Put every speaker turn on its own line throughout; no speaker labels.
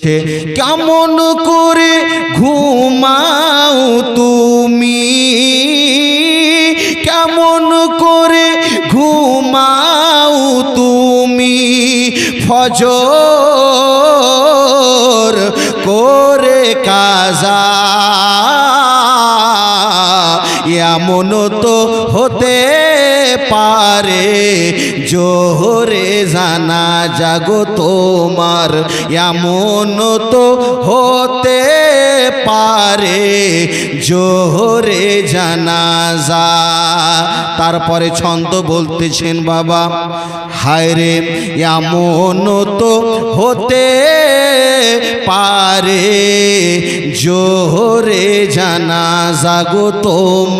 কেমন করে ঘুমাও তুমি? কেমন করে ঘুমাও তুমি? ফজর করে কাজা এমন তো হতে পারে, জোহরে জানা জাগো তোমার। এমন তো হতে পারে, জোহরে জানাজা তারপরে ছন্দ বলতেছেন বাবা, হায় রে, এমন তো হতে পারে, জোহরে জানা জাগো তোমার।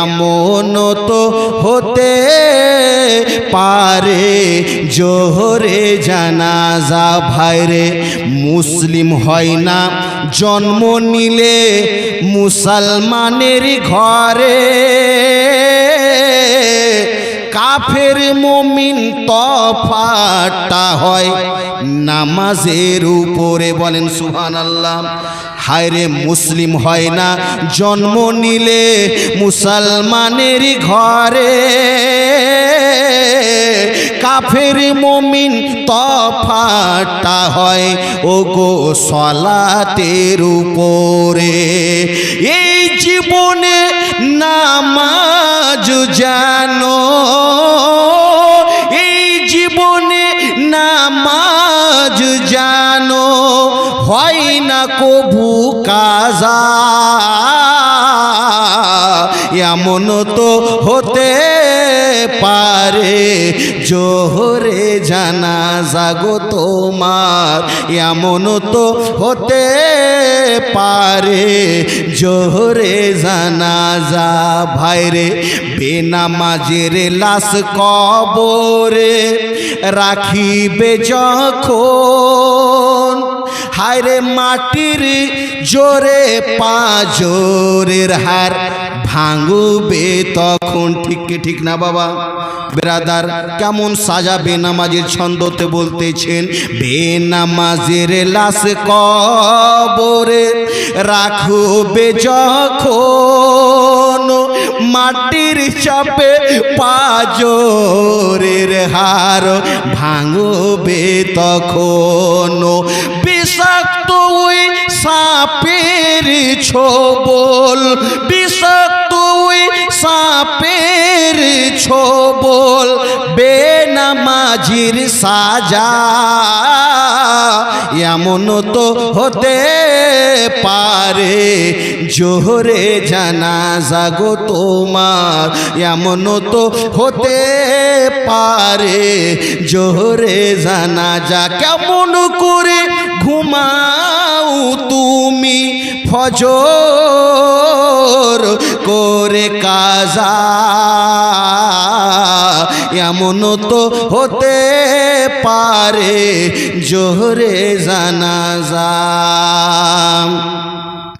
এমন তো হতে পারে, জোহরে জানাজা ভাইরে মুসলিম হয় না। জন্ম নিলে মুসলমানের ঘরে কাফের মমিন তফাটা হয়। নামাজের উপরে বলেন সুহান আল্লাহ হায়রে মুসলিম হয় না, জন্ম নিলে মুসলমানের ঘরে কাফের মমিন তফাটা হয়। ও গো সলাতের উপরে হয় না কভু কাজা। এমন তো হতে পারে, জোহরে জানা জাগো তোমার। এমন তো হতে পারে, জোহরে জানা যা ভাইরে, বেনামাজের লাশ কবরে রাখিবে যখন হায়রে মাটির জোরে পাজরের হার ভাঙবে তখন। ঠিক ঠিক না বাবা? বেরাদার, কেমন সাজা বেনামাজের ছন্দতে বলতেছেন, বেনামাজের লাশ কবরে রাখবে যখন। মাটির চাপে পাজরের হার ভাঙবে তখন। সাপের ছোবল বিষাক্ত তুই সাপের ছোবল, বেনামাজির সাজা। এমন তো হতে পারে, জোহরে জানা জাগো তোমার। এমন তো হতে পারে, জোহরে জানা যা কেমন করে ঘুমাও তুমি ফজর করে কাজা। এমন তো হতে পারে জোহরে জানাজা।